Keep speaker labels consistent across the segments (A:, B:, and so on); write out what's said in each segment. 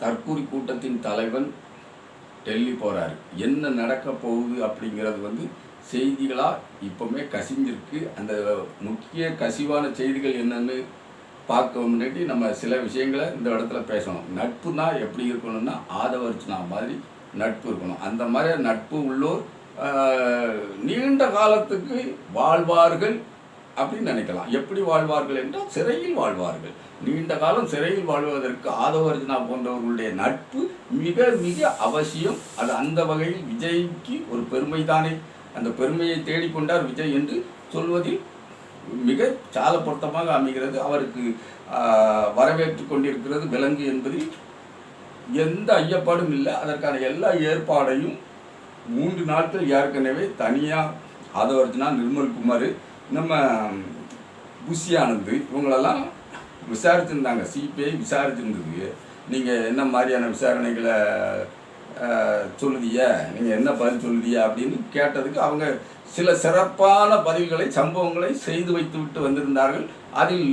A: தற்கூரி கூட்டத்தின் தலைவன் டெல்லி போகிறாரு என்ன நடக்க போகுது அப்படிங்கிறது வந்து செய்திகளாக இப்போவுமே கசிஞ்சிருக்கு. அந்த முக்கிய கசிவான செய்திகள் என்னன்னு பார்க்க முன்னாடி நம்ம சில விஷயங்களை இந்த இடத்துல பேசணும். நட்புனா எப்படி இருக்கணும்னா ஆதவர்ச்சனா மாதிரி நட்பு இருக்கணும். அந்த மாதிரி நட்பு உள்ளோர் நீண்ட காலத்துக்கு வாழ்வார்கள். அப்படின்னு நினைக்கலாம். எப்படி வாழ்வார்கள் என்றால் சிறையில் வாழ்வார்கள். நீண்ட காலம் சிறையில் வாழ்வதற்கு ஆதவர்ஜனா போன்றவர்களுடைய நட்பு மிக மிக அவசியம். அது அந்த வகையில் விஜய்க்கு ஒரு பெருமை தானே அந்த பெருமையை தேடிக்கொண்டார் விஜய் என்று சொல்வதில் மிக சால பொருத்தமாக அமைகிறது. அவருக்கு வரவேற்று கொண்டிருக்கிறது விலங்கு என்பதில் எந்த ஐயப்பாடும் இல்லை. அதற்கான எல்லா ஏற்பாடையும் மூன்று நாட்கள் ஏற்கனவே தனியாக ஆதவர்ஜனா நிர்மல் குமார் நம்ம புஷி ஆனந்த் இவங்களெல்லாம் விசாரிச்சிருந்தாங்க. சிபிஐ விசாரிச்சிருந்தது. நீங்கள் என்ன மாதிரியான விசாரணைகளை சொல்லுதிய நீங்கள் என்ன பதில் சொல்லுதிய அப்படின்னு கேட்டதுக்கு அவங்க சில சிறப்பான பதில்களை சம்பவங்களை செய்து வைத்து விட்டு வந்திருந்தார்கள். அதில்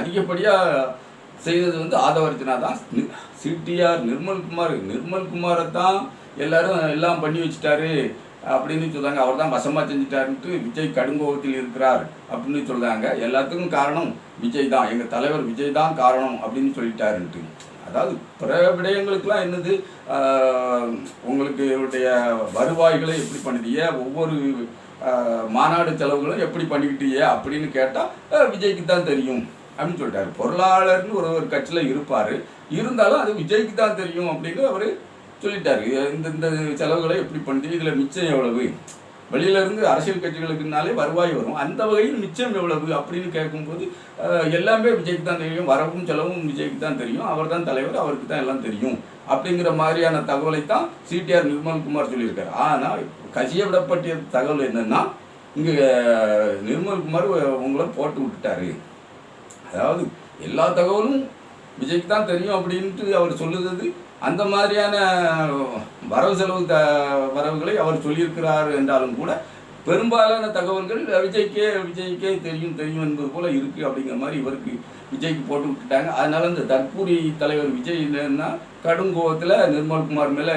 A: அதிகப்படியாக செய்தது வந்து ஆதவர்ஜனா தான். சிடிஆர் நிர்மல்குமார் நிர்மல்குமாரை தான் எல்லாரும் எல்லாம் பண்ணி வச்சுட்டாரு. அப்படின்னு சொல்கிறாங்க அவர் தான் வசமாக செஞ்சுட்டாருன்ட்டு விஜய் கடுங்கோபத்தில் இருக்கிறார் அப்படின்னு சொல்கிறாங்க எல்லாத்துக்கும் காரணம் விஜய் தான். எங்கள் தலைவர் விஜய் தான் காரணம் அப்படின்னு சொல்லிட்டாருன்ட்டு. அதாவது பிற விடயங்களுக்கெல்லாம் என்னது? உங்களுக்கு இவருடைய வருவாய்களை எப்படி பண்ணுதீங்க ஒவ்வொரு மாநாடு செலவுகளும் எப்படி பண்ணிக்கிட்டீங்க? அப்படின்னு கேட்டால் விஜய்க்கு தான் தெரியும் அப்படின்னு சொல்லிட்டாரு. பொருளாளர்னு ஒரு ஒரு கட்சியில் இருப்பார். இருந்தாலும் அது விஜய்க்கு தான் தெரியும் அப்படின்னு அவர் சொல்லிட்டார். இந்த இந்த செலவுகளை எப்படி பண்ணுறது இதில் மிச்சம் எவ்வளவு? வெளியில இருந்து அரசியல் கட்சிகளுக்குனாலே வருவாய் வரும். அந்த வகையில் மிச்சம் எவ்வளவு அப்படின்னு கேட்கும்போது எல்லாமே விஜய்க்கு தான் தெரியும். வரவும் செலவும் விஜய்க்கு தான் தெரியும். அவர் தான் தலைவர் அவருக்கு தான் எல்லாம் தெரியும். அப்படிங்கிற மாதிரியான தகவலை தான் சிடிஆர் நிர்மல்குமார் சொல்லியிருக்காரு. ஆனால் கசிய விடப்பட்ட தகவல் என்னன்னா இங்கே நிர்மல்குமார் உங்களை போட்டு விட்டுட்டாரு. அதாவது எல்லா தகவலும் விஜய்க்கு தான் தெரியும் அப்படின்ட்டு அவர் சொல்லுறது அந்த மாதிரியான வரவு செலவு த வரவுகளை அவர் சொல்லியிருக்கிறார் என்றாலும் கூட பெரும்பாலான தகவல்கள் விஜய்க்கே விஜய்க்கே தெரியும் தெரியும் என்பது போல இருக்குது அப்படிங்கிற மாதிரி இவருக்கு விஜய்க்கு போட்டு விட்டுட்டாங்க. அதனால இந்த தற்பூரி தலைவர் விஜய் என்னன்னா கடுங்கோவத்தில் நிர்மல்குமார் மேலே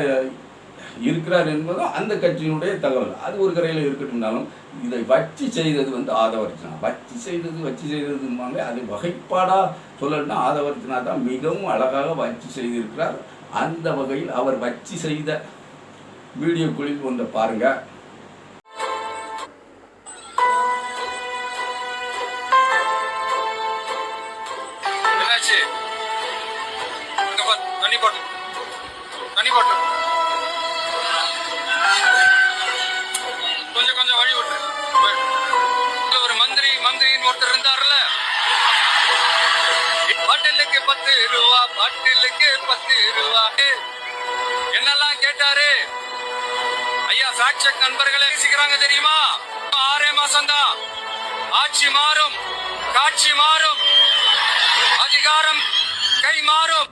A: இருக்கிறார் என்பதும் அந்த கட்சியினுடைய தகவல். அது ஒரு கரையில் இருக்கட்டும்னாலும் இதை வச்சு செய்தது வந்து ஆதவர்ச்சனா வச்சு செய்தது வச்சு செய்ததுமாங்க அது வகைப்பாடாக சொல்லணும்னா ஆதவர்ச்சனா தான் மிகவும் அழகாக வச்சு செய்திருக்கிறார். அந்த வகையில் அவர் வச்சு செய்த வீடியோக்குளில் ஒன்றை பாருங்க.
B: தண்ணி போட்டு தண்ணி போட்டு. பாட்டிலுக்கு பத்து ரூபா என்னெல்லாம் கேட்டாரு? ஐயா ஃபேக்ட் செக் நண்பர்களே பேசிக்கிறாங்க தெரியுமா? ஆறே மாசம் தான் ஆட்சி மாறும் காட்சி மாறும் அதிகாரம் கை மாறும்.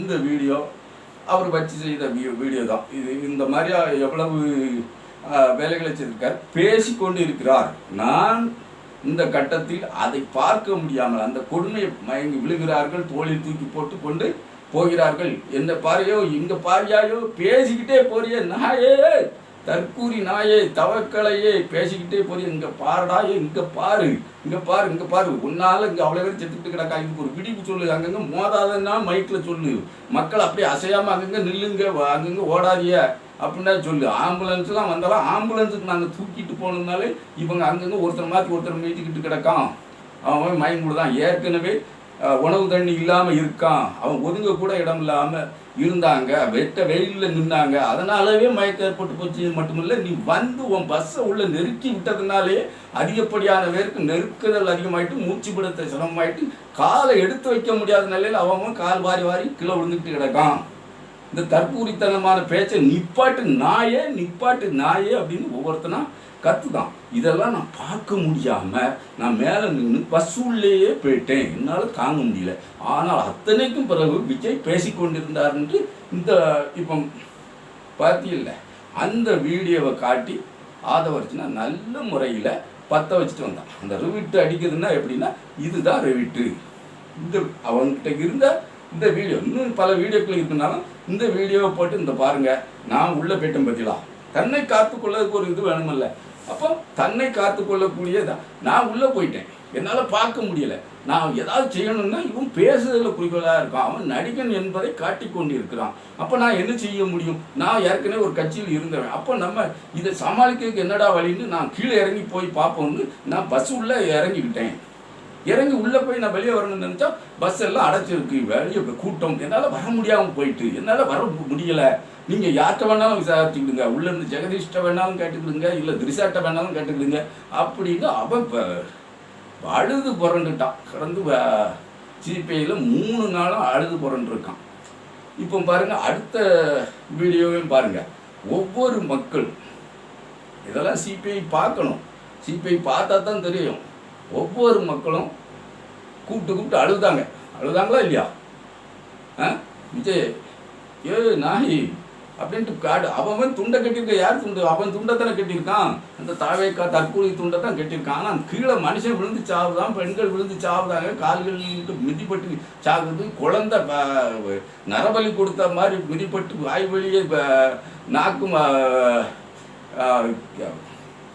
A: இந்த வீடியோ அவர் வச்சு செய்த வீடியோ தான். இது இந்த மாதிரியா எவ்வளவு வேலைகளை செய்திருக்கார். பேசிக்கொண்டு இருக்கிறார் நான் இந்த கட்டத்தில் அதை பார்க்க முடியாமல் அந்த கொடுமையை மயங்கி விழுகிறார்கள் தோளில் தூக்கி போட்டு கொண்டு போகிறார்கள். என்ன பாரையோ இங்கே பாரியாயோ பேசிக்கிட்டே போறிய நாயே! தற்கூரி நாயே தவக்கலையே பேசிக்கிட்டே போய் இங்கே பாருடா இங்கே பாரு இங்கே பாரு இங்கே பாரு. உன்னால் இங்கே அவ்வளோ பேர் செத்துக்கிட்டு கிடக்கா இதுக்கு ஒரு விடிப்பு சொல்லு அங்கங்கே மோதாதன்னா மைக்கில் சொல்லு. மக்கள் அப்படியே அசையாமல் அங்கங்கே நில்லுங்க அங்கங்கே ஓடாதிய அப்படின்னா சொல்லு. ஆம்புலன்ஸ்லாம் வந்தாலும் ஆம்புலன்ஸுக்கு நாங்கள் தூக்கிட்டு போனதுனாலே இவங்க அங்கங்கே ஒருத்தர் மாற்றி ஒருத்தர் மீட்டிக்கிட்டு கிடக்கான். அவன் மயங்கூட தான். ஏற்கனவே உணவு தண்ணி இல்லாமல் இருக்கான். அவன் ஒதுங்க கூட இடம் இல்லாமல் இருந்தாங்க வெட்ட வெயிலில் நின்னாங்க. அதனாலவே மயக்கம் ஏற்பட்டு போச்சு. மட்டுமில்லை நீ வந்து உன் பஸ்ஸை உள்ள நெருக்கி விட்டதுனாலே அதிகப்படியான பேருக்கு நெருக்குதல் அதிகமாயிட்டு மூச்சு பிடித்த சிரமமாயிட்டு காலை எடுத்து வைக்க முடியாத நிலையில் அவன் அவன் கால் வாரி வாரி கீழே விழுந்துட்டு கிடக்கான். இந்த தற்பூரித்தனமான பேச்சை நிப்பாட்டு நாயே நிப்பாட்டு நாயே அப்படின்னு ஒவ்வொருத்தனா கற்றுதான் இதெல்லாம் நான் பார்க்க முடியாமல் நான் மேலே நின்று பஸ் உள்ளேயே போயிட்டேன். என்னால் தாங்க முடியல. ஆனால் அத்தனைக்கும் பிறகு விஜய் பேசிக்கொண்டிருந்தார் என்று இந்த இப்போ பார்த்தியில்ல அந்த வீடியோவை காட்டி ஆதவர்ச்சினா நல்ல முறையில் பற்ற வச்சுட்டு வந்தான். அந்த ரிவிட்டு அடிக்கிறதுனா எப்படின்னா இதுதான் ரிவிட்டு இந்த அவன்கிட்ட இருந்த இந்த வீடியோ இன்னும் பல வீடியோக்கள் இருக்குனாலும் இந்த வீடியோவை போட்டு இந்த பாருங்க நான் உள்ளே போயிட்டேன் பற்றிலாம் தன்னை காத்துக்கொள்ளதுக்கு ஒரு இது வேணுமில்ல. அப்போ தன்னை காத்துக்கொள்ளக்கூடியதான் நான் உள்ளே போயிட்டேன். என்னால் பார்க்க முடியலை. நான் ஏதாவது செய்யணும்னா இவன் பேசுறதுல குறிக்கோளாக இருக்கான். அவன் நடிகன் என்பதை காட்டி கொண்டு இருக்கிறான் அப்போ நான் என்ன செய்ய முடியும்? நான் ஏற்கனவே ஒரு கட்சியில் இருந்தவன். அப்போ நம்ம இதை சமாளிக்கிறதுக்கு என்னடா வழின்னு நான் கீழே இறங்கி போய் பார்ப்போம்னு நான் பஸ் உள்ளே இறங்கிக்கிட்டேன். இறங்கி உள்ளே போய் நான் வெளியே வரணும்னு நினச்சா பஸ் எல்லாம் அடைச்சிருக்கு. வெளியே போய் கூட்டம். என்னால் வர முடியாமல் போயிட்டு. என்னால் வர முடியலை. நீங்கள் யார்கிட்ட வேணாலும் விசாரிச்சுக்கிடுங்க. உள்ளேருந்து ஜெகதீஷ்ட வேணாலும் கேட்டுக்கிடுங்க. இல்லை திரிசாட்ட வேணாலும் கேட்டுக்கிடுங்க. அப்படின்னு அவன் இப்போ அழுது புரண்டுட்டான். கடந்து சிபிஐயில் மூணு நாளும் அழுது புரண்டுருக்கான். இப்போ பாருங்க அடுத்த வீடியோவையும் பாருங்கள் ஒவ்வொரு மக்கள் இதெல்லாம் சிபிஐ பார்க்கணும். சிபிஐ பார்த்தா தான் தெரியும். ஒவ்வொரு மக்களும் கூப்பிட்டு கூப்பிட்டு அழுதாங்க அழுதாங்களா இல்லையா? ஆ? விஜய் ஏ நாயி அப்படின்ட்டு காடு அவன் துண்டை கட்டியிருக்க யார் துண்டு? அவன் துண்டை தானே கட்டியிருக்கான். அந்த தாவேக்கா தற்கொலை துண்டை தான் கட்டியிருக்கான். ஆனால் கீழே மனுஷன் விழுந்து சாவுதான் பெண்கள் விழுந்து சாவுதாங்க. கால்கள் மிதிப்பட்டு சாகுது குழந்தை நரபலி கொடுத்த மாதிரி மிதிப்பட்டு வாய் வழியே நாக்கு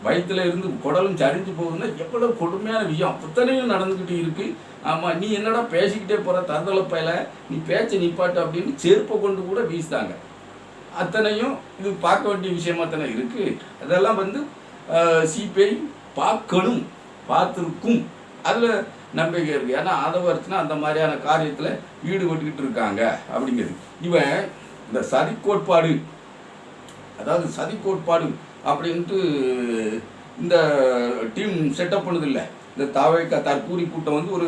A: நாக்கும் இருந்து குடலும் சரிஞ்சு போகுதுன்னா எவ்வளோ கொடுமையான விஷயம். அத்தனையும் நடந்துக்கிட்டு இருக்கு. ஆமாம் நீ என்னடா பேசிக்கிட்டே போகிற தரதளப்பையில் நீ பேச்சை நிப்பாட்டு அப்படின்னு செருப்பை கொண்டு கூட வீசுதாங்க அத்தனையும் இது பார்க்க வேண்டிய விஷயமா தானே இருக்குது அதெல்லாம் வந்து சிபிஐ பார்க்கணும் பார்த்துருக்கும். அதில் நம்பிக்கை இருக்குது ஏன்னா அதை வரைச்சுனா அந்த மாதிரியான காரியத்தில் ஈடுபட்டுக்கிட்டு இருக்காங்க அப்படிங்கிறது. இவன் இந்த சதி கோட்பாடு அதாவது சதி கோட்பாடு அப்படின்ட்டு இந்த டீம் செட்டப் பண்ணுதில்லை. இந்த தாவேக்கா தற்கூரி கூட்டம் வந்து ஒரு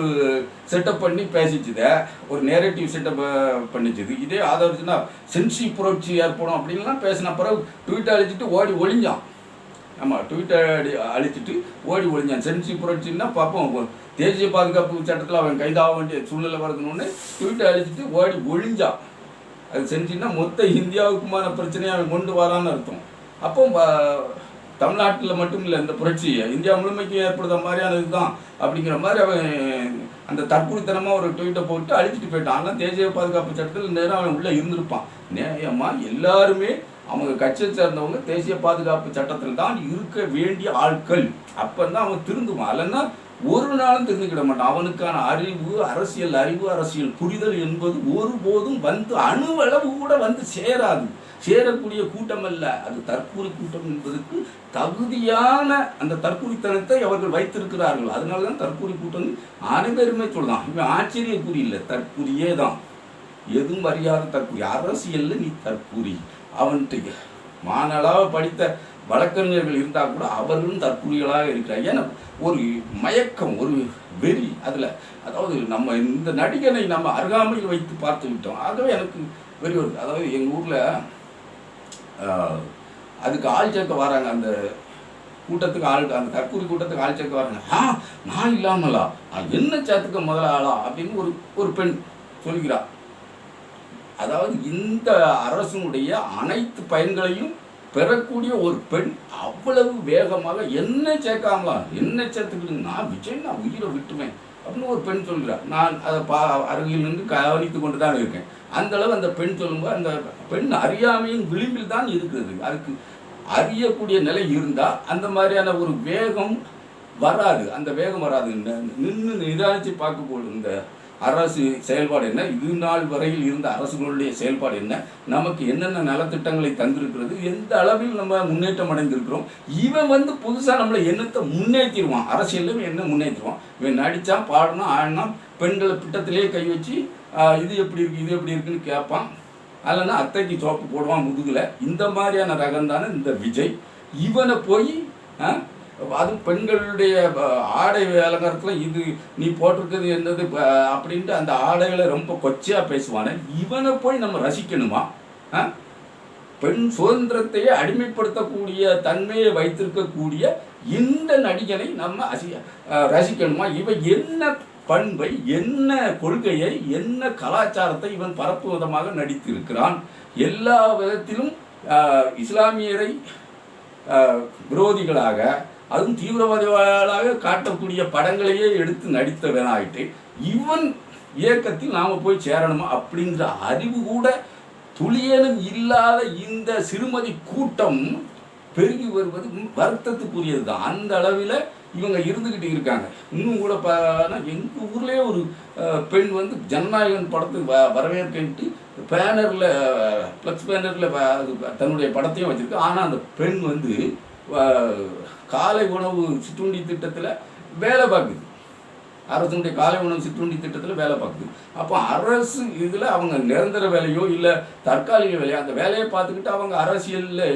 A: செட்டப் பண்ணி பேசிச்சுத ஒரு நேரேட்டிவ் செட்டப் பண்ணிச்சுது. இதே ஆதரிச்சுன்னா சென்சி புரட்சி ஏற்படும் அப்படின்லாம் பேசின பிறகு ட்வீட் அழிச்சிட்டு ஓடி ஒளிஞ்சான். ஆமாம் ட்வீட்டை அடி அழிச்சிட்டு ஓடி ஒளிஞ்சான். சென்சி புரட்சின்னா பார்ப்போம் தேசிய பாதுகாப்பு சட்டத்தில் அவன் கைதாக வேண்டிய சூழ்நிலை வருதுன்னு ட்வீட்டை அழிச்சிட்டு ஓடி ஒளிஞ்சான். அது செஞ்சுன்னா மொத்த இந்தியாவுக்குமான பிரச்சனையை அவன் கொண்டு வரான்னு அர்த்தம். அப்போ தமிழ்நாட்டில் மட்டும் இல்லை இந்த புரட்சி இந்தியா முழுமைக்கு ஏற்படுத்த மாதிரியான இதுதான். அப்படிங்கிற மாதிரி அவன் அந்த தற்கொலைத்தனமாக ஒரு ட்வீட்டை போட்டு அழிச்சிட்டு போயிட்டான். ஆனால் தேசிய பாதுகாப்பு சட்டத்தில் நேரம் அவன் உள்ளே இருந்திருப்பான். நேயமாக எல்லாருமே அவங்க கட்சியை சேர்ந்தவங்க தேசிய பாதுகாப்பு சட்டத்தில் தான் இருக்க வேண்டிய ஆட்கள். அப்போ தான் அவன் திருந்துவான். இல்லைன்னா ஒரு நாளும் தெரிஞ்சுக்கிட மாட்டான். அவனுக்கான அறிவு அரசியல் அறிவு அரசியல் புரிதல் என்பது ஒருபோதும் வந்து அணுவளவு கூட வந்து சேராது. சேரக்கூடிய கூட்டம் அல்ல அது தற்கூரி கூட்டம் என்பதற்கு தகுதியான அந்த தற்கூரித்தனத்தை அவர்கள் வைத்திருக்கிறார்கள். அதனால தான் தற்கூரி கூட்டம் அனைவருமே சொல்லலாம். இவன் ஆச்சரியக்குறி இல்லை. தற்கூரியே தான். எதுவும் அறியாத தற்கூரி அரசியல்ல நீ தற்கூரி அவன்கிட்ட மானளாக படித்த வழக்கறிஞர்கள் இருந்தால் கூட அவர்களும் தற்கூரிகளாக இருக்கிறார். ஏன்னா ஒரு மயக்கம் ஒரு வெறி அதில். அதாவது நம்ம இந்த நடிகனை நம்ம அருகாமையில் வைத்து பார்த்து விட்டோம். ஆகவே எனக்கு வெறி வருது. அதாவது எங்கள் ஊரில் அதுக்கு ஆள் சேர்க்க வராங்க அந்த கூட்டத்துக்கு ஆள் அந்த தற்கூரி கூட்டத்துக்கு ஆள் சேர்க்க வராங்க. ஆ நான் இல்லாமலா? அது என்ன சேர்த்துக்க முதல்ல ஆளா? அப்படின்னு ஒரு ஒரு பெண் சொல்கிறா அதாவது இந்த அரசனுடைய அனைத்து பயன்களையும் பெறக்கூடிய ஒரு பெண் அவ்வளவு வேகமாக என்ன சேர்க்காமலாம் என்ன சேர்த்துக்கிட்டு நான் விஜய் நான் உயிரை விட்டுவேன் அப்படின்னு ஒரு பெண் சொல்கிறார் நான் அதை பா அருகில் நின்று கவனித்து கொண்டு தான் இருக்கேன். அந்த அளவு அந்த பெண் சொல்லும்போது அந்த பெண் அறியாமையின் விளிம்பில் தான் இருக்கிறது. அதுக்கு அறியக்கூடிய நிலை இருந்தால் அந்த மாதிரியான ஒரு வேகம் வராது. அந்த வேகம் வராது. நின்று நிதானித்து பார்க்கக்கூடிய இந்த அரசு செயல்பாடு என்ன? இது நாள் வரையில் இருந்த அரசுகளுடைய செயல்பாடு என்ன? நமக்கு என்னென்ன நலத்திட்டங்களை தந்திருக்கிறது? எந்த அளவில் நம்ம முன்னேற்றம் அடைந்திருக்கிறோம்? இவன் வந்து புதுசாக நம்மளை என்னத்தை முன்னேற்றிடுவான் அரசியலில் என்ன முன்னேற்றிடுவான் இவன் நடித்தா பாடணும் ஆடினா பெண்களை பிட்டத்திலேயே கை வச்சு இது எப்படி இருக்குது இது எப்படி இருக்குன்னு கேட்பான். இல்லைன்னா அத்தைக்கு சோப்பு போடுவான் முதுகில். இந்த மாதிரியான ரகம் தானே இந்த விஜய். இவனை போய் அதுவும் பெண்களுடைய ஆடை அலங்காரத்தில் இது நீ போட்டிருக்கிறது என்னது அப்படின்ட்டு அந்த ஆடைகளை ரொம்ப கொச்சையாக பேசுவானே. இவனை போய் நம்ம ரசிக்கணுமா? பெண் சுதந்திரத்தையே அடிமைப்படுத்தக்கூடிய தன்மையை வைத்திருக்கக்கூடிய இந்த நடிகனை நம்ம அசி ரசிக்கணுமா? இவன் என்ன பண்பை என்ன கொள்கையை என்ன கலாச்சாரத்தை இவன் பரப்பு விதமாக நடித்திருக்கிறான்? எல்லா விதத்திலும் இஸ்லாமியரை விரோதிகளாக அதுவும் தீவிரவாதிகளாக காட்டக்கூடிய படங்களையே எடுத்து நடித்தவனாயிட்டு இவன் இயக்கத்தில் நாம் போய் சேரணுமா அப்படிங்கிற அறிவு கூட துளியனும் இல்லாத இந்த சிறுமதி கூட்டம் பெருகி வருவது வருத்தத்துக்குரியது தான் அந்த அளவில் இவங்க இருந்துக்கிட்டு இருக்காங்க. இன்னும் கூட பார்த்தா எங்கள் ஊர்லேயே ஒரு பெண் வந்து ஜனநாயகன் படத்துக்கு வ வரவேற்கிட்டு பேனரில் ஃப்ளக்ஸ் பேனரில் தன்னுடைய படத்தையும் வச்சுருக்கு. ஆனால் அந்த பெண் வந்து காலை உணவு சிற்றுண்டி திட்டத்தில் வேலை பார்க்குது. அரசுடைய காலை உணவு சிற்றுண்டி திட்டத்தில் வேலை பார்க்குது. அப்போ அரசு இதில் அவங்க நிரந்தர வேலையோ இல்லை தற்காலிக வேலையோ அந்த வேலையை பார்த்துக்கிட்டு அவங்க அரசியலில்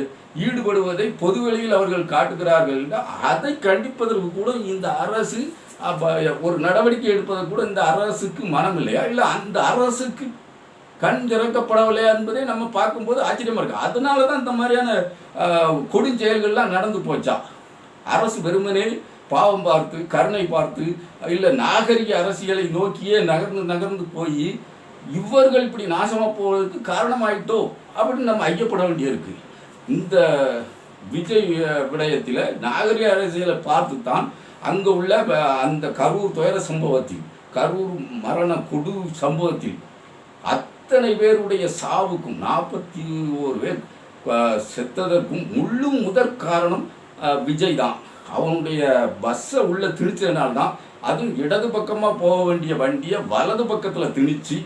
A: ஈடுபடுவதை பொது வெளியில் அவர்கள் காட்டுகிறார்கள் என்றால் அதை கண்டிப்பதற்கு கூட இந்த அரசு அப்போ ஒரு நடவடிக்கை எடுப்பதற்கு கூட இந்த அரசுக்கு மனம் இல்லையா? இல்லை அந்த அரசுக்கு கண் திறக்கப்படவில்லையா என்பதை நம்ம பார்க்கும்போது ஆச்சரியமாக இருக்குது அதனால தான் இந்த மாதிரியான கொடுஞ்செயல்கள்லாம் நடந்து போச்சா? அரசு வெறுமனே பாவம் பார்த்து கருணை பார்த்து இல்லை நாகரிக அரசியலை நோக்கியே நகர்ந்து நகர்ந்து போய் இவர்கள் இப்படி நாசமாக போவதற்கு காரணமாயிட்டோ அப்படின்னு நம்ம ஐயப்பட வேண்டியிருக்கு. இந்த விஜய் விடயத்தில் நாகரிக அரசியலை பார்த்து தான் அங்கே உள்ள அந்த கரூர் துயர சம்பவத்தில் கரூர் மரண கொடு சம்பவத்தில் அத்தனை பேருடைய சாவுக்கும் நாற்பத்தி ஓரு பேர் செத்ததற்கும் முழு முதற் காரணம் விஜய் தான். அவனுடைய பஸ்ஸை உள்ளே திணிச்சதுனால்தான் அதுவும் இடது பக்கமாக போக வேண்டிய வண்டியை வலது பக்கத்தில் திணிச்சு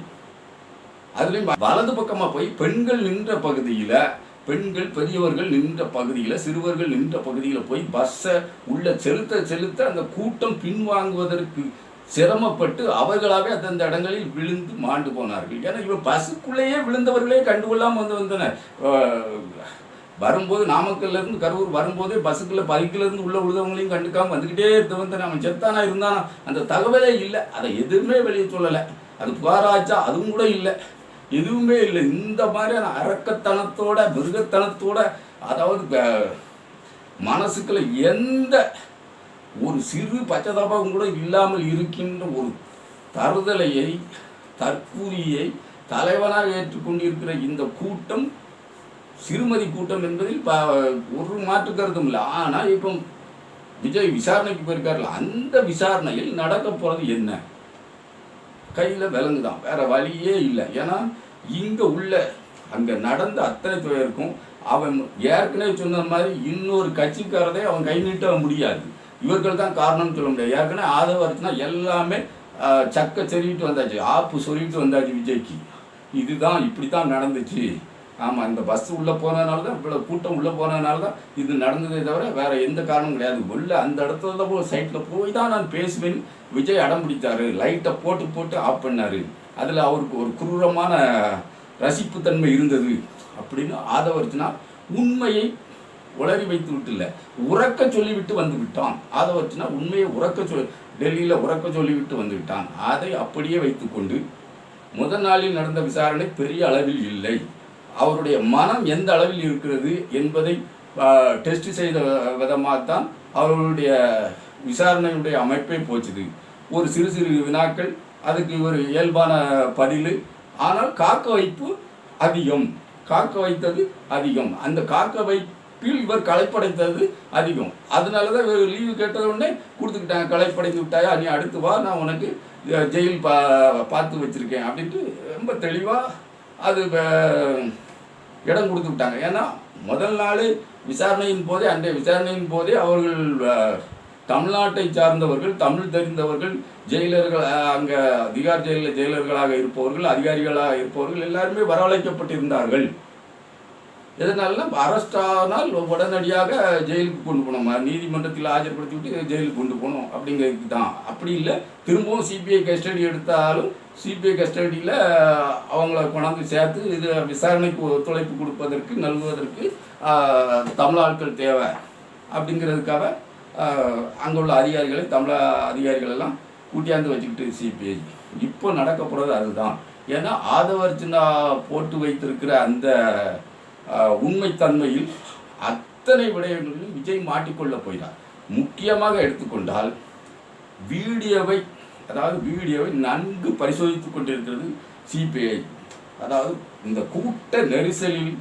A: அதுலேயும் வலது பக்கமாக போய் பெண்கள் நின்ற பகுதியில் பெண்கள் பெரியவர்கள் நின்ற பகுதியில் சிறுவர்கள் நின்ற பகுதியில் போய் பஸ்ஸை உள்ளே செலுத்த செலுத்த அந்த கூட்டம் பின்வாங்குவதற்கு சிரமப்பட்டு அவர்களாகவே அந்தந்த இடங்களில் விழுந்து மாண்டு போனார்கள். ஏன்னா இவன் பஸ்ஸுக்குள்ளேயே விழுந்தவர்களே கண்டுகொள்ளாமல் வந்து வந்தனர். வரும்போது நாமக்கல்லேருந்து கரூர் வரும்போதே பஸ்ஸுக்குள்ளே பைக்கில் இருந்து உள்ள விழுதவங்களையும் கண்டுக்காமல் வந்துக்கிட்டே இருந்து வந்து செத்தானா இருந்தானா அந்த தகவலே இல்லை. அதை எதுவுமே வெளியே சொல்லலை. அது புகாராச்சா அதுவும் கூட இல்லை. எதுவுமே இல்லை. இந்த மாதிரியான அரக்கத்தனத்தோட மிருகத்தனத்தோட அதாவது மனசுக்குள்ள எந்த ஒரு சிறு பச்சதாபம் கூட இல்லாமல் இருக்கின்ற ஒரு தருதலையை தற்கூரியை தலைவனாக ஏற்றுக்கொண்டிருக்கிற இந்த கூட்டம் சிறுமதி கூட்டம் என்பதில் ப- ஒரு மாற்று கருத்தும் இல்லை. ஆனால் இப்போ விஜய் விசாரணைக்கு போயிருக்காருல அந்த விசாரணையில் நடக்க போகிறது என்ன? கையில் விலங்குதான் வேற வழியே இல்லை. ஏன்னா இங்கே உள்ள அங்கே நடந்த அத்தனை பேருக்கும் அவன் ஏற்கனவே சொன்ன மாதிரி இன்னொரு கட்சிக்காரதை அவன் கை நீட்ட முடியாது. இவர்கள் தான் காரணம்னு சொல்ல முடியாது. ஏற்கனவே ஆதரவு அர்ச்சனா எல்லாமே சக்க சொல்லிட்டு வந்தாச்சு. ஆப்பு சொல்லிட்டு வந்தாச்சு விஜய்க்கு. இதுதான் இப்படி தான் நடந்துச்சு. ஆமாம் இந்த பஸ் உள்ளே போனதுனால தான் இவ்வளோ கூட்டம் உள்ளே போனதுனால தான் இது நடந்ததே தவிர வேறு எந்த காரணமும் கிடையாது. உள்ள அந்த இடத்துல தான் போய் சைட்டில் போய் தான் நான் பேசுவேன். விஜய் அடம் பிடித்தாரு லைட்டை போட்டு போட்டு ஆஃப் பண்ணார். அதில் அவருக்கு ஒரு குரூரமான ரசிப்புத்தன்மை இருந்தது. அப்படின்னு ஆதவர்த்தினா உண்மையை உளறி வைத்து விட்டுல உறக்க சொல்லிவிட்டு வந்து விட்டான். ஆதவர்த்தினா உண்மையை உறக்க சொல் டெல்லியில் உறக்க சொல்லிவிட்டு வந்து விட்டான். அதை அப்படியே வைத்துக்கொண்டு முதல் நாளில் நடந்த விசாரணை பெரிய அளவில் இல்லை. அவருடைய மனம் எந்த அளவில் இருக்கிறது என்பதை டெஸ்ட் செய்த விதமாகத்தான் அவர்களுடைய விசாரணையுடைய அமைப்பே போச்சுது. ஒரு சிறு சிறு வினாக்கள் அதுக்கு ஒரு இயல்பான பதில் ஆனால் காக்க வைப்பு அதிகம். காக்க வைத்தது அதிகம். அந்த காக்க வைப்பில் இவர் களைப்படைத்தது அதிகம். அதனால தான் இவர் லீவு கேட்டது உடனே கொடுத்துக்கிட்டாங்க. களைப்படைந்து விட்டாயா? நீ அடுத்து வா நான் உனக்கு ஜெயில் பா பார்த்து வச்சுருக்கேன் அப்படின்ட்டு ரொம்ப தெளிவாக அது இடம் கொடுத்து விட்டாங்க. ஏன்னா முதல் நாள் விசாரணையின் போதே அன்றைய விசாரணையின் போதே அவர்கள் தமிழ்நாட்டை சார்ந்தவர்கள் தமிழ் தெரிந்தவர்கள் ஜெயிலர்கள் அங்கே அதிகார் ஜெயிலில் ஜெயிலர்களாக இருப்பவர்கள் அதிகாரிகளாக இருப்பவர்கள் எல்லாருமே வரவழைக்கப்பட்டிருந்தார்கள். எதனால அரெஸ்ட் ஆனால் உடனடியாக ஜெயிலுக்கு கொண்டு போனோம். நீதிமன்றத்தில் ஆஜர்படுத்தி விட்டு ஜெயிலுக்கு கொண்டு போகணும் அப்படிங்கிறதுக்கு தான் அப்படி இல்லை. திரும்பவும் சிபிஐ கஸ்டடி எடுத்தாலும் சிபிஐ கஸ்டடியில் அவங்கள கொண்டாந்து சேர்த்து இது விசாரணைக்கு ஒத்துழைப்பு கொடுப்பதற்கு நல்குவதற்கு தமிழ் ஆட்கள் தேவை அப்படிங்கிறதுக்காக அங்கே உள்ள அதிகாரிகளை தமிழ அதிகாரிகள் எல்லாம் கூட்டியாந்து வச்சுக்கிட்டு சிபிஐ. இப்போ நடக்க போகிறது அதுதான். ஏன்னா ஆதவர்ஜனா போட்டு வைத்திருக்கிற அந்த உண்மைத்தன்மையில் அத்தனை விடயங்களிலும் விஜய் மாட்டிக்கொள்ள போகிறார். முக்கியமாக எடுத்துக்கொண்டால் வீடியோவை அதாவது வீடியோவை நன்கு பரிசோதித்துக் கொண்டிருக்கிறது சிபிஐ. அதாவது இந்த கூட்ட நெரிசலில்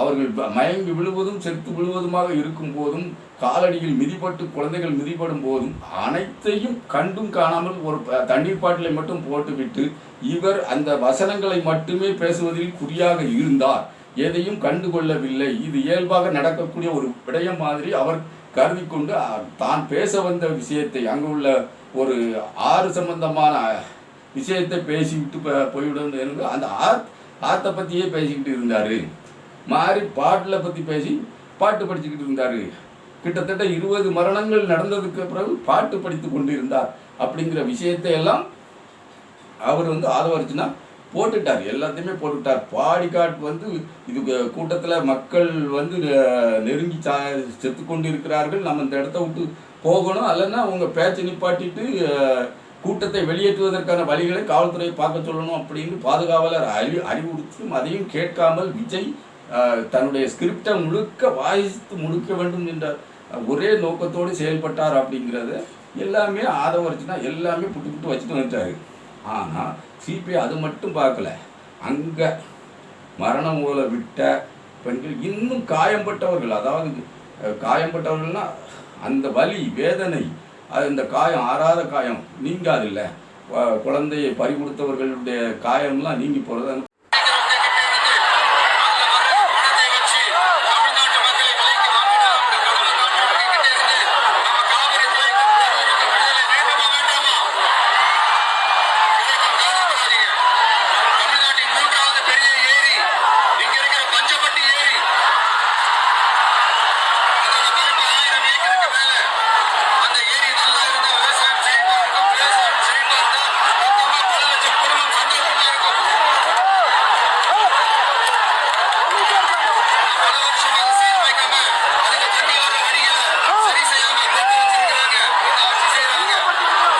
A: அவர்கள் மயங்கி விழுவதும் செத்து விழுவதுமாக இருக்கும் போதும் காலடியில் மிதிப்பட்டு குழந்தைகள் மிதிப்படும் போதும் அனைத்தையும் கண்டும் காணாமல் ஒரு தண்ணீர் பாட்டிலை மட்டும் போட்டுவிட்டு இவர் அந்த வசனங்களை மட்டுமே பேசுவதில் குறியாக இருந்தார். எதையும் கண்டுகொள்ளவில்லை. இது இயல்பாக நடக்கக்கூடிய ஒரு விடயம் மாதிரி அவர் கருதி கொண்டு தான் பேச வந்த விஷயத்தை அங்கு உள்ள ஒரு ஆறு சம்பந்தமான விஷயத்தை பேசிவிட்டு போய்விடும் என்று அந்த ஆர் ஆத்தை பற்றியே பேசிக்கிட்டு இருந்தார். மாறி பாட்டில் பற்றி பேசி பாட்டு படிச்சுக்கிட்டு இருந்தார். கிட்டத்தட்ட இருபது மரணங்கள் நடந்ததுக்கு பிறகு பாட்டு படித்து கொண்டு இருந்தார் அப்படிங்கிற விஷயத்தை எல்லாம் அவர் வந்து ஆதவரிச்சுனா போட்டுட்டார். எல்லாத்தையுமே போட்டுட்டார். பாடிகாட் வந்து இது கூட்டத்தில் மக்கள் வந்து நெருங்கி சா செத்து கொண்டு இருக்கிறார்கள் நம்ம இந்த இடத்த விட்டு போகணும். அல்லைன்னா அவங்க பேச்சை நிப்பாட்டிட்டு கூட்டத்தை வெளியேற்றுவதற்கான வழிகளை காவல்துறையை பார்க்க சொல்லணும் அப்படின்னு பாதுகாவலர் அறி அறிவுறுத்தும் அதையும் கேட்காமல் விஜய் தன்னுடைய ஸ்கிரிப்டை முழுக்க வாசித்து முடிக்க வேண்டும் என்ற ஒரே நோக்கத்தோடு செயல்பட்டார் அப்படிங்கிறத எல்லாமே ஆதவரிச்சுனா எல்லாமே புட்டு புட்டு வச்சுட்டு வந்துட்டாரு. ஆனால் சிபிஐ அது மட்டும் பார்க்கல. அங்கே மரணம் மூல விட்ட பெண்கள் இன்னும் காயம்பட்டவர்கள். அதாவது காயம்பட்டவர்கள்னா அந்த வலி வேதனை அது இந்த காயம் ஆறாத காயம் நீங்காதில்ல. குழந்தையை பறி கொடுத்தவர்களுடைய காயம்லாம் நீங்கி போகிறது
B: பணத்தை வச்சு தமிழ்நாட்டு மக்களை விலைக்கு வாங்கிடலாம் அப்படி கடமை காட்டுறவங்க கிட்ட இருந்து நம்ம காவிரி விலைக்கு கரூருக்கு விடுதலை வேண்டுமா வேண்டாமா விலைக்கு காதப்படாதீங்க தமிழ்நாட்டின் மூன்றாவது பெரிய ஏரி இங்க இருக்கிற பஞ்சப்பட்டி ஏரி அதோட பரப்பு ஆயிரம் ஏக்கருக்கு மேல அந்த ஏரி நல்லா இருந்தா விவசாயம் செழிப்பா இருக்கும் விவசாயம் செழிப்பா இருந்தா மொத்தமா பல லட்சம் குடும்பம் சந்தோஷமா இருக்கும் பல வருஷமா அதை சீரமைக்காம அதுக்கு தண்ணி வர வழிகளை சரி செய்யாம தடுத்து வச்சிருக்கிறாங்க இந்த ஆட்சி செய்யறாங்க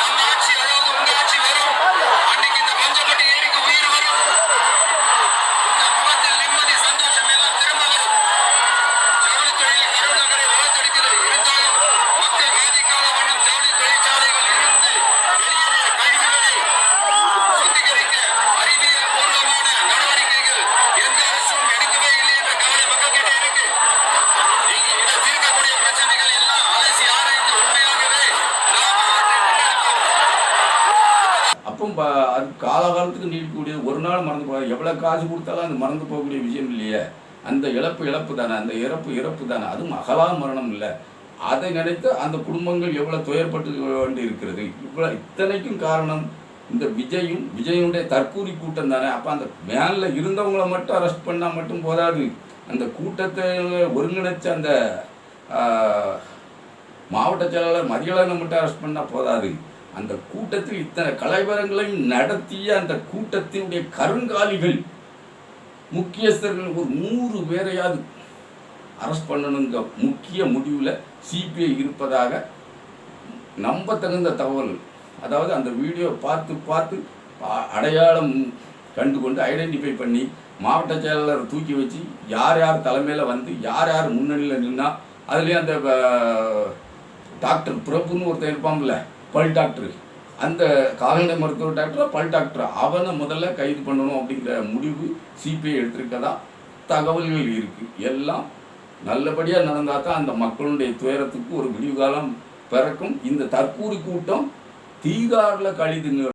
B: நம்ம ஆட்சி அதாவது உங்க ஆட்சி வரும் அன்னைக்கு இந்த பஞ்சப்பட்டி ஏரிக்கு உயிர் வரும் உங்க முகத்தில் நிம்மதி சந்தோஷம் எல்லாம் திரும்ப வரும் ஜவுளி தொழில் கருநகரை வளர்த்தெடுக்கிறது இருந்தாலும் மக்கள் வேதிக்கால வண்ணம் ஜவுளி தொழிற்சாலைகள் இருந்து வெளியேறிய கழிவுகளை சுத்திகரிக்க அறிவியல் பூர்வமான நடவடிக்கைகள் எந்த அரசும் எடுக்கவே இல்லை என்ற கவலை மக்கள் கிட்ட இருக்கு நீங்க இதை தீர்க்கக்கூடிய பிரச்சனைகள் எல்லாம் அலசி ஆராய்ந்து உண்மையாகவே நாம அவற்றை முன்னெடுப்போம்
A: அப்போ ப- அது காலகாலத்துக்கு நீடிக்கக்கூடிய ஒரு நாள் மறந்து போக எவ்வளோ காசு கொடுத்தாலும் அது மறந்து போகக்கூடிய விஷயம் இல்லையே. அந்த இழப்பு இழப்பு தானே அந்த இறப்பு இறப்பு தானே. அதுவும் அகலா மரணம் இல்லை. அதை நினைத்து அந்த குடும்பங்கள் எவ்வளோ துயர்பட்டு வேண்டி இருக்கிறது. இவ்வளோ இத்தனைக்கும் காரணம் இந்த விஜயும் விஜயனுடைய தற்கூரி கூட்டம் தானே. அப்போ அந்த வேனில் இருந்தவங்கள மட்டும் அரெஸ்ட் பண்ணால் மட்டும் போதாது. அந்த கூட்டத்தை ஒருங்கிணைச்ச அந்த மாவட்ட செயலாளர் மதியழகனை மட்டும் அரெஸ்ட் பண்ணால் போதாது. அந்த கூட்டத்தில் இத்தனை கலைவரங்களையும் நடத்திய அந்த கூட்டத்தினுடைய கருங்காலிகள் முக்கியஸ்தர்கள் ஒரு நூறு பேரையாவது அரெஸ்ட் பண்ணணுங்க முக்கிய முடிவில் சிபிஐ இருப்பதாக நம்பத்தகுந்த தகவல் அதாவது அந்த வீடியோ பார்த்து பார்த்து அடையாளம் கண்டு கொண்டு ஐடென்டிஃபை பண்ணி மாவட்ட செயலாளர் தூக்கி வச்சு யார் யார் தலைமையில் வந்து யார் யார் முன்னணியில் நின்னா அதுலேயும் அந்த டாக்டர் பிரபுன்னு ஒருத்தன் இருப்பான்ல பல் டாக்டர். அந்த கால்நடை மருத்துவ டாக்டர் பல் டாக்டர்? அவனை முதல்ல கைது பண்ணணும் அப்படிங்கிற முடிவு சிபிஐ எடுத்திருக்கதா? தகவல்கள் இருக்கு. எல்லாம் நல்லபடியாக நடந்தால் தான் அந்த மக்களுடைய துயரத்துக்கு ஒரு விடிவு காலம் பிறக்கும். இந்த தற்கூரி கூட்டம் தீகாரில் கழிதுங்க